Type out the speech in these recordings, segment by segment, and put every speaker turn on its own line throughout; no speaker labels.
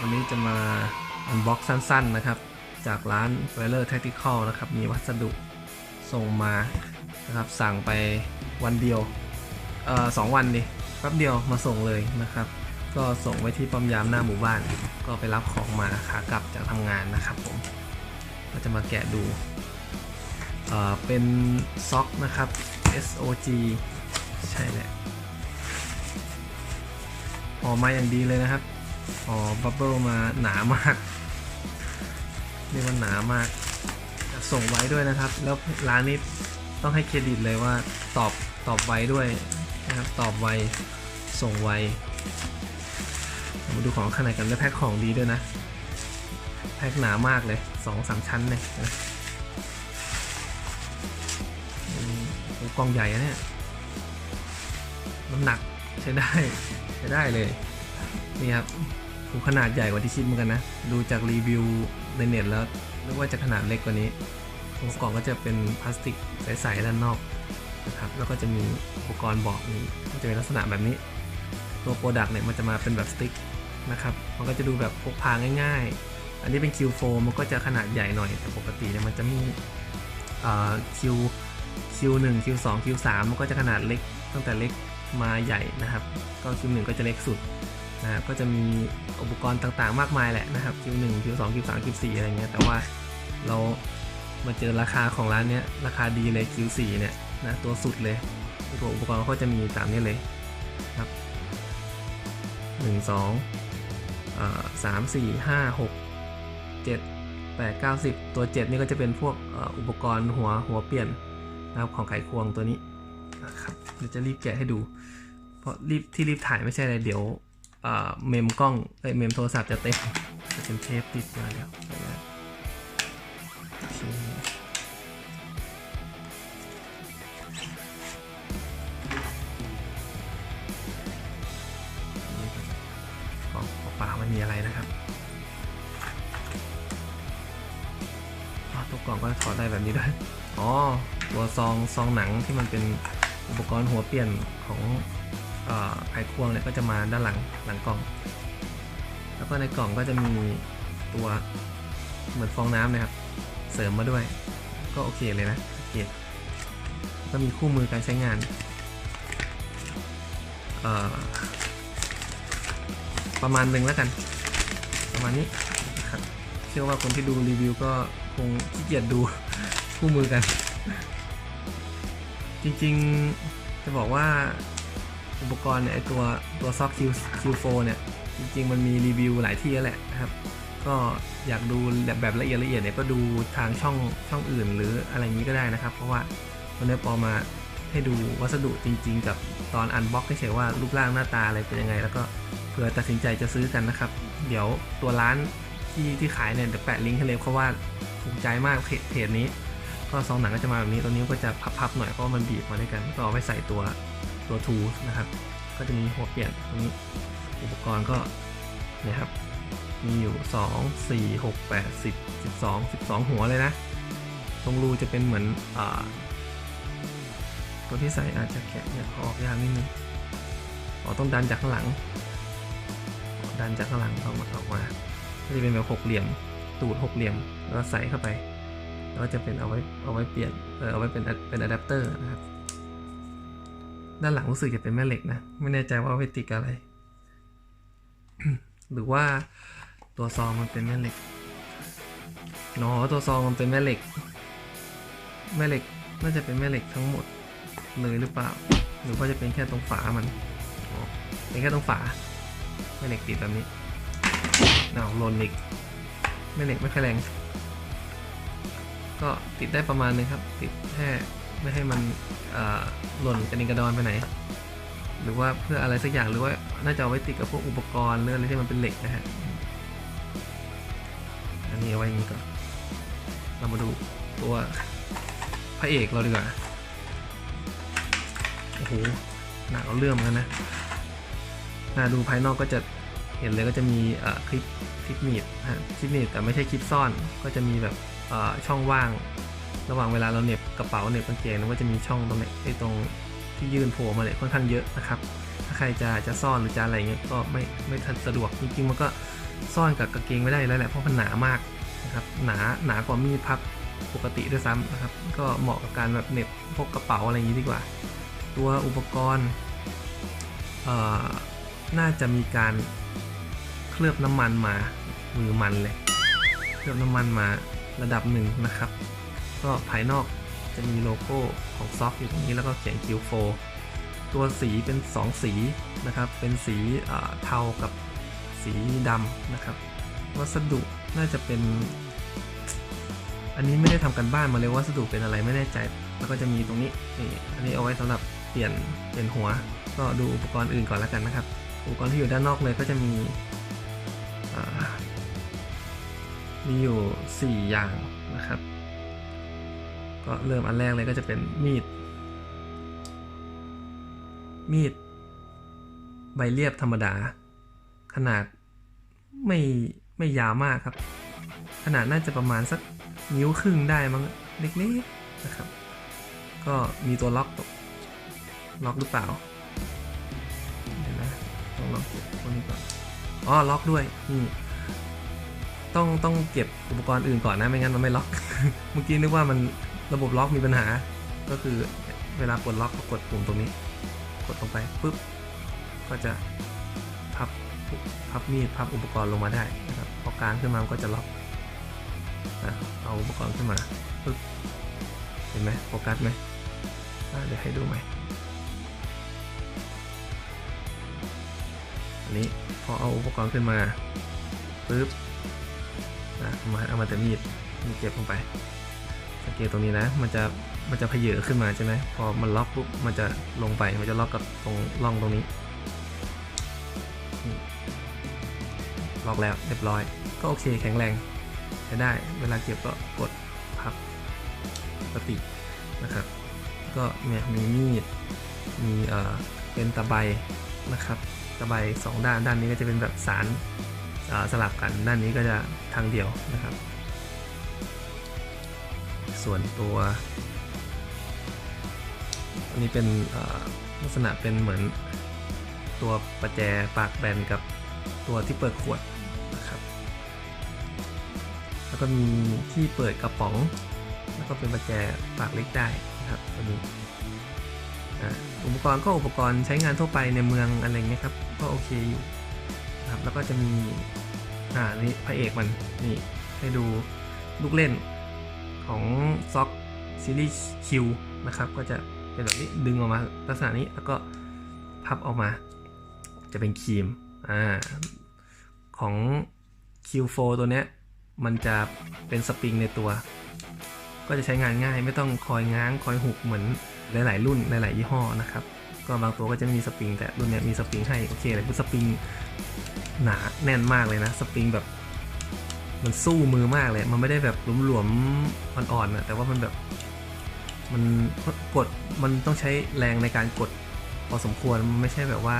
วันนี้จะมาอันบ็อกสั้นๆนะครับ จากร้าน w e l e r Tactical นะครับ มีวัสดุส่งมานะครับสั่งไปวันเดียวเอ่อสองวันดิแป๊บเดียวมาส่งเลยนะครับ ก็ส่งไว้ที่ปั๊มยามหน้าหมู่บ้าน ก็ไปรับของมาขากลับจากทำงานนะครับผมก็จะมาแกะดูเอ่อเป็นซ็อกนะครับ SOG ใช่แหละห่อมาอย่างดีเลยนะครับ ห่อบับเบิลมาหนามากเรียกว่าหนามากจะส่งไว้ด้วยนะครับ แล้วร้านนี้ต้องให้เครดิตเลยว่าตอบตอบไวด้วยนะครับ ตอบไว ส่งไวมาดูของข้างในกันแล้วแพ็คของดีด้วยนะ แพ็คหนามากเลยสองสามชั้นเลยนะอืมโอ้กล่องใหญ่อะเนี่ย น้ำหนักใช้ได้ ใช้ได้เลย นี่ครับูขนาดใหญ่กว่าที่คิดเหมือนกันนะ ดูจากรีวิวในเน็ตแล้วนึกว่าจะขนาดเล็กกว่านี้ตัวกล่องก็จะเป็นพลาสติกใสๆด้านนอกนะครับ แล้วก็จะมีอุปกรณ์บอกนี่มันจะเป็นลักษณะแบบนี้ ตัวโปรดักต์เนี่ยมันจะมาเป็นแบบสติ๊กนะครับ มันก็จะดูแบบพกพาง่าย ๆ อันนี้เป็น Q4 มันก็จะขนาดใหญ่หน่อย แต่ปกติเนี่ยมันจะมีเอ่อ Q Q1 Q2 Q3 มันก็จะขนาดเล็กตั้งแต่เล็กมาใหญ่นะครับ ก็ Q1 ก็จะเล็กสุด นะครับก็จะมีอุปกรณ์ต่างๆ มากมายแหละนะครับ Q1 Q2 Q3 Q4 อะไรเงี้ยแต่ว่าเรามาเจอราคาของร้านเนี้ยราคาดีเลย Q4 เนี่ยนะตัวสุดเลยตัวอุปกรณ์เขาจะมีตามนี้เลยครับหนึ่งสองสามสี่ห้าหก7 8 9 10 ตัว 7 นี่ก็จะเป็นพวกอุปกรณ์หัวหัวเปลี่ยนนะครับของไขควงตัวนี้นะครับเดี๋ยวจะรีบแกะให้ดู เพราะรีบที่รีบถ่ายไม่ใช่อะไรเดี๋ยว เอ่อเมมกล้องเอ้ยเมมโทรศัพท์จะเต็มจะเป็นเทปติดมาแล้วโอเคนี่กล่องเปล่าไม่มีอะไรนะครับอ๋อตัวกล่องก็ถอดได้แบบนี้ด้วย อ๋อ ตัวซองซองหนังที่มันเป็นอุปกรณ์หัวเปลี่ยนของ ไขควงเนี่ยก็จะมาด้านหลังหลังกล่อง แล้วก็ในกล่องก็จะมีตัวเหมือนฟองน้ำนะครับ เสริมมาด้วย ก็โอเคเลยนะโอเคก็มีคู่มือการใช้งานประมาณหนึ่งแล้วกัน ประมาณนี้ครับเชื่อว่าคนที่ดูรีวิวก็คงขี้เกียจดูคู่มือกัน จริงๆจะบอกว่า อุปกรณ์เนี่ยไอตัวตัวซอก Q Q4 เนี่ยจริงๆ มันมีรีวิวหลายที่แล้วแหละนะครับ ก็อยากดูแบบละเอียดละเอียดเนี่ยก็ดูทางช่องช่องอื่นหรืออะไรนี้ก็ได้นะครับ เพราะว่าวันนี้ปอมาให้ดูวัสดุจริง ๆ กับตอนอันบ็อกเฉยว่ารูปร่างหน้าตาอะไรเป็นยังไง แล้วก็เผื่อตัดสินใจจะซื้อกันนะครับ เดี๋ยวตัวร้านที่ที่ขายเนี่ยเดี๋ยวแปะลิงก์ให้เลยเพราะว่าถูกใจมากเพจเพจนี้ ก็ซองหนังก็จะมาแบบนี้ตัวนี้ก็จะพับๆหน่อยเพราะมันบีบมาด้วยกันก็เอาไว้ใส่ตัว ตัวทูนะครับ ก็จะมีหัวเปลี่ยนตรงนี้อุปกรณ์ก็นี่ยครับมีอยู่ 2 4 6 8 10 12 12 หัวเลยนะ ตรงรูจะเป็นเหมือนอตัวที่ใส่อาจจะแกะเนี่ยออกยากนิดนึงอ๋อต้องดันจากข้างหลัง ดันจากข้างหลังออกมาออกมาก็จะเป็นแบบหกเหลี่ยม ตูดหกเหลี่ยม แล้วใส่เข้าไป แล้วจะเป็นเอาไว้เอาไว้เปลี่ยน เออเอาไว้เป็นเป็นอะแดปเตอร์นะครับ ด้านหลังรู้สึกจะเป็นแม่เหล็กนะ ไม่แน่ใจว่าเอาไว้ติดกับอะไร หรือว่าตัวซองมันเป็นแม่เหล็กเนาะตัวซองมันเป็นแม่เหล็ก แม่เหล็กน่าจะเป็นแม่เหล็กทั้งหมดเลยหรือเปล่า หรือว่าจะเป็นแค่ตรงฝามันเป็นแค่ตรงฝาแม่เหล็กติดแบบนี้เอาหล่นอีกแม่เหล็กไม่ค่อยแรง ก็ติดได้ประมาณนึงครับ ติดแค่ ไม่ให้มันหล่นกระดิงกระดอนไปไหน หรือว่าเพื่ออะไรสักอย่างหรือว่าน่าจะเอาไว้ติดกับพวกอุปกรณ์หรืออะไรที่มันเป็นเหล็กนะฮะอันนี้เอาไว้อย่างนี้ก่อนเรามาดูตัวพระเอกเราดีกว่าโอ้โหหนักเอาเรื่องมือนกันนะน่าดูภายนอกก็จะเห็นเลยก็จะมีคลิปคลิปหนีบนะฮะคลิปหนีบแต่ไม่ใช่คลิปซ่อนก็จะมีแบบช่องว่าง ระหว่างเวลาเราเหน็บกระเป๋าเหน็บกางเกงมันก็จะมีช่องตรงนี้ยไอ้ตรงที่ยื่นโผล่มาเลยค่อนข้างเยอะนะครับ ถ้าใครจะจะซ่อนหรือจะอะไรเงี้ยก็ไม่ไม่ทันสะดวกจริงๆมันก็ซ่อนกับกางเกงไม่ได้แล้วแหละเพราะมันหนามากนะครับหนาหนากว่ามีดพับปกติด้วยซ้ำนะครับ ก็เหมาะกับการแบบเหน็บพกกระเป๋าอะไรอย่างนี้ดีกว่า ตัวอุปกรณ์เอ่อน่าจะมีการเคลือบน้ำมันมามือมันเลย เคลือบน้ำมันมาระดับหนึ่งนะครับ ก็ภายนอกจะมีโลโก้ของซ็อกอยู่ตรงนี้แล้วก็เขียน Q4 ตัวสีเป็น 2 สีนะครับ เป็นสีเทากับสีดำนะครับ วัสดุน่าจะเป็น อันนี้ไม่ได้ทำกันบ้านมาเลยวัสดุเป็นอะไรไม่แน่ใจ แล้วก็จะมีตรงนี้นี่อันนี้เอาไว้สำหรับเปลี่ยนเปลี่ยนหัว ก็ดูอุปกรณ์อื่นก่อนแล้วกันนะครับ อุปกรณ์ที่อยู่ด้านนอกเลยก็จะมีมีอยู่ 4 อย่าง ก็เริ่มอันแรกเลยก็จะเป็นมีด มีด ใบเรียบธรรมดา ขนาดไม่ไม่ยาวมากครับ ขนาดน่าจะประมาณสักนิ้วครึ่งได้มั้งเล็กๆนะครับ ก็มีตัวล็อกตล็อกหรือเปล่าเดี๋ยวนะต้องล็อกตัวนี้ก่อนอ๋อล็อกด้วยนี่ต้องต้องเก็บอุปกรณ์อื่นก่อนนะไม่งั้นมันไม่ล็อก เมื่อกี้นึกว่ามัน ระบบล็อกมีปัญหา ก็คือเวลาปลดล็อกก็กดปุ่มตรงนี้ กดลงไปปุ๊บก็จะพับพับมีดพับอุปกรณ์ลงมาได้นะครับพอกลางขึ้นมาก็จะล็อกเอาอุปกรณ์ขึ้นมาปุ๊บเห็นไหมโฟกัสไหมเดี๋ยวให้ดูไหม่อันนี้พอเอาอุปกรณ์ขึ้นมาปุ๊บอะมาเอามาแต่มีดมีดเก็บลงไป เกตตรงนี้นะ มันจะมันจะเพเยอขึ้นมาใช่ไหมพอมันล็อกปุ๊บมันจะลงไปมันจะล็อกกับตรงร่องตรงนี้ล็อกแล้วเรียบร้อย ก็โอเคแข็งแรงใช้ได้ เวลาเก็บก็กดพับปกตินะครับ ก็เนี่ยมีมีดมีเอ่อเป็นตะไบนะครับตะไบสองด้านด้านนี้ก็จะเป็นแบบสารสลับกันด้านนี้ก็จะทางเดียวนะครับ ส่วนตัวอันนี้เป็นลักษณะเป็นเหมือนตัวประแจปากแบนกับตัวที่เปิดขวดนะครับ แล้วก็มีที่เปิดกระป๋อง แล้วก็เป็นประแจปากเล็กได้นะครับตัวนี้อุปกรณ์ก็อุปกรณ์ใช้งานทั่วไปในเมืองอะไรเงี้ยครับ ก็โอเคอยู่นะครับแล้วก็จะมีอ่านี่พระเอกมันนี่ให้ดูลูกเล่น ของซ็อกซีรีส์คิวนะครับก็จะเป็นแบบนี้ดึงออกมาลักษณะนี้แล้วก็พับออกมา จะเป็นครีมอ่าของ Q4 ตัวเนี้ยมันจะเป็นสปริงในตัว ก็จะใช้งานง่ายไม่ต้องคอยง้างคอยหุกเหมือนหลาย ๆ รุ่นหลาย ๆ ยี่ห้อนะครับ ก็บางตัวก็จะไม่มีสปริงแต่รุ่นเนี้ยมีสปริงให้โอเคเลยคือสปริงหนาแน่นมากเลยนะสปริงแบบ มันสู้มือมากเลย มันไม่ได้แบบหลวมๆอ่อนๆนะแต่ว่ามันแบบ มันกด มันต้องใช้แรงในการกดพอสมควร มันไม่ใช่แบบว่า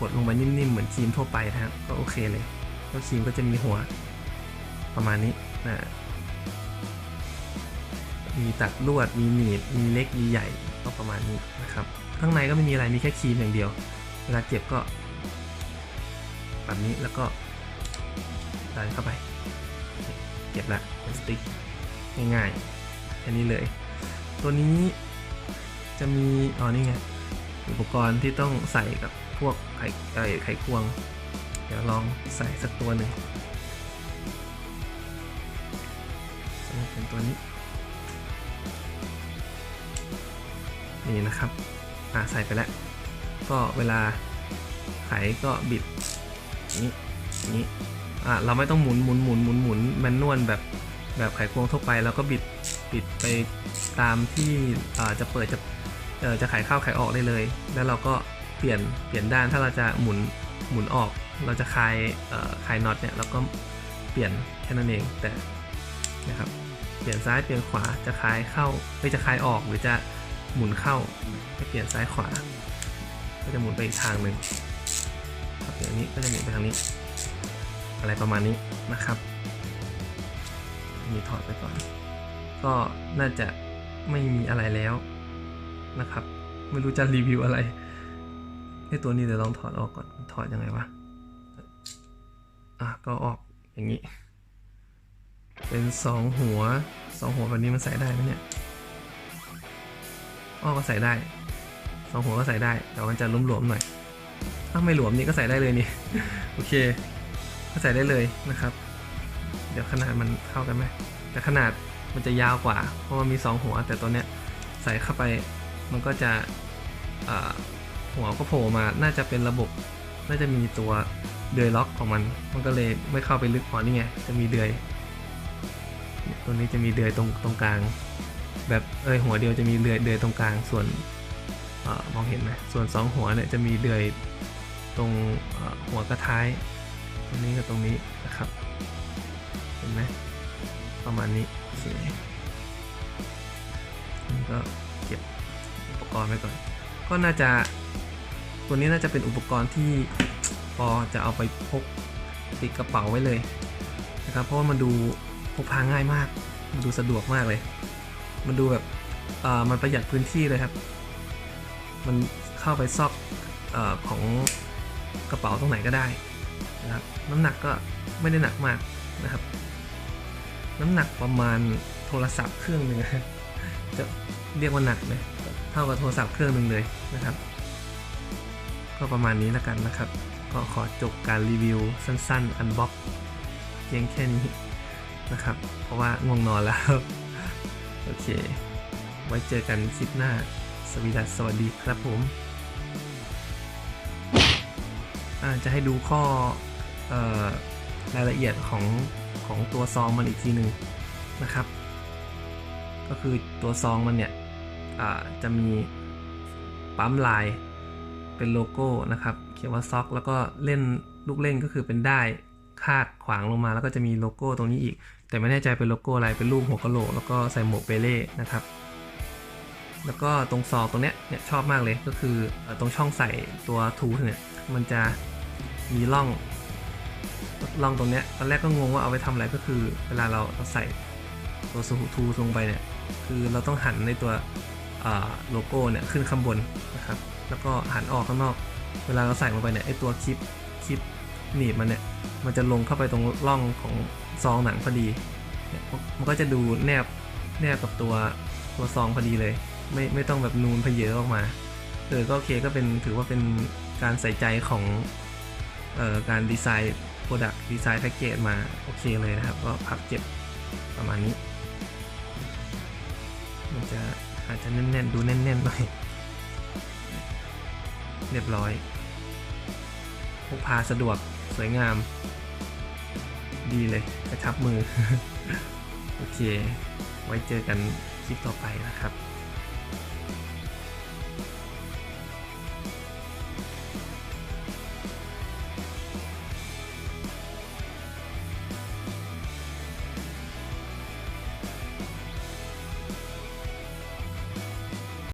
กดลงมานิ่มๆ เหมือนครีมทั่วไปนะครับก็โอเคเลยก็ครีมก็จะมีหัวประมาณนี้นะ มีตัดลวด มีหนีบ มีเล็ก มีใหญ่ ก็ประมาณนี้นะครับ ข้างในก็ไม่มีอะไร มีแค่ครีมอย่างเดียว เวลาเจ็บก็ แบบนี้แล้วก็ ดันเข้าไป เก็บละเป็นสติ๊กง่ายๆแค่นี้เลย ตัวนี้จะมีอ๋อนี่ไงอุปกรณ์ที่ต้องใส่กับพวกไข่ไก่ไข่ควง เดี๋ยวลองใส่สักตัวหนึ่งสมมติเป็นตัวนี้นี่นะครับอ่าใส่ไปแล้ว ก็เวลาไขก็บิดนี้นี้ อ่าเราไม่ต้องหมุนหมุนหมุนหมุนหมุนแมนนวลแบบแบบไขควงทั่วไป แล้วก็บิดบิดไปตามที่อ่าจะเปิดจะเออจะไขเข้าไขออกได้เลย แล้วเราก็เปลี่ยนเปลี่ยนด้านถ้าเราจะหมุนหมุนออก เราจะคลายเอ่อคลายน็อตเนี่ยเราก็เปลี่ยนแค่นั้นเองแต่นะครับเปลี่ยนซ้ายเปลี่ยนขวาจะคลายเข้าไม่จะคลายออกหรือจะหมุนเข้าให้เปลี่ยนซ้ายขวา ก็จะหมุนไปอีกทางหนึ่งครับอย่างนี้ก็จะหมุนไปทางนี้ อะไรประมาณนี้นะครับมีถอดไปก่อน ก็น่าจะไม่มีอะไรแล้วนะครับ ไม่รู้จะรีวิวอะไรไอตัวนี้เดี๋ยวลองถอดออกก่อน ถอดยังไงวะ อะ ก็ออกอย่างนี้ เป็นสองหัวสองหัวแบบนี้มันใส่ได้ไหมเนี่ยอ้อก็ใส่ได้สองหัวก็ใส่ได้ แต่ว่ามันจะหลวมๆหน่อย ถ้าไม่หลวมนี่ก็ใส่ได้เลยนี่ โอเค ใส่ได้เลยนะครับ เดี๋ยวขนาดมันเข้ากันไหมแต่ขนาดมันจะยาวกว่า เพราะว่ามีสองหัว แต่ตัวเนี้ยใส่เข้าไปมันก็จะหัวก็โผล่มาน่าจะเป็นระบบ น่าจะมีตัวเดือยล็อกของมัน มันก็เลยไม่เข้าไปลึกพอนี่ไง จะมีเดือยตัวนี้จะมีเดือยตรงตรงกลาง แบบเอยหัวเดียวจะมีเดือยเดือยตรงกลาง ส่วนอมองเห็นไหมส่วนสองหัวเนี่ยจะมีเดือยตรงหัวกระท้าย รงนี้กับตรงนี้นะครับ เห็นไหมประมาณนี้โอเคนี่ก็เก็บอุปกรณ์ไว้ก่อน ก็น่าจะตัวนี้น่าจะเป็นอุปกรณ์ที่พอจะเอาไปพกติดกระเป๋าไว้เลยนะครับเพราะว่ามันดูพกพาง่ายมาก มันดูสะดวกมากเลย มันดูแบบเอ่อมันประหยัดพื้นที่เลยครับ มันเข้าไปซอกอของกระเป๋าตรงไหนก็ได้ นะครับน้ำหนักก็ไม่ได้หนักมากนะครับ น้ำหนักประมาณโทรศัพท์เครื่องหนึ่งจะเรียกว่าหนักไหมเท่ากับโทรศัพท์เครื่องหนึ่งเลยนะครับ ก็ประมาณนี้แล้วกันนะครับ ก็ขอจบการรีวิวสั้นๆอันบ็อกเพียงแค่นี้นะครับ เพราะว่าง่วงนอนแล้ว โอเค ไว้เจอกันคลิปหน้า สวีดัสสวัสดีครับผมอาจะให้ดูข้อ รายละเอียดของของตัวซองมันอีกทีหนึ่งนะครับ ก็คือตัวซองมันเนี่ยจะมีปั๊มลายเป็นโลโก้นะครับเขียนว่าซ็อกแล้วก็เล่นลูกเล่นก็คือเป็นได้คาดขวางลงมาแล้วก็จะมีโลโก้ตรงนี้อีก แต่ไม่แน่ใจเป็นโลโก้อะไรเป็นรูปหัวกะโหลกแล้วก็ใส่หมวกเปเล่นะครับ แล้วก็ตรงซอกตรงเนี้ยเนี่ยชอบมากเลยก็คือเอ่อตรงช่องใส่ตัวทูเนี่ยมันจะมีร่อง ร่องตรงเนี้ยตอนแรกก็งงว่าเอาไปทำอะไรก็คือ เวลาเราเราใส่ตัวสูทูลงไปเนี่ยคือเราต้องหันในตัวโลโก้เนี่ยขึ้นข้างบนนะครับ แล้วก็หันออกข้างนอก เวลาเราใส่ลงไปเนี่ยไอตัวคลิปคลิปหนีบมันเนี่ยมันจะลงเข้าไปตรงร่องของซองหนังพอดีเนี่ยมันก็จะดูแนบแนบกับตัวตัวซองพอดีเลย ไม่ไม่ต้องแบบนูนเพเยอะออกมาเออก็โอเคก็เป็นถือว่าเป็นการใส่ใจของเอ่อการดีไซน์ โปรดักต์ดีไซน์แพ็กเกจมาโอเคเลยนะครับ ก็พับเก็บประมาณนี้ มันจะอาจจะแน่นๆ ดูแน่นๆหน่อยเรียบร้อยพกพาสะดวกสวยงาม ดีเลยกระชับมือ โอเค ไว้เจอกันคลิปต่อไปนะครับ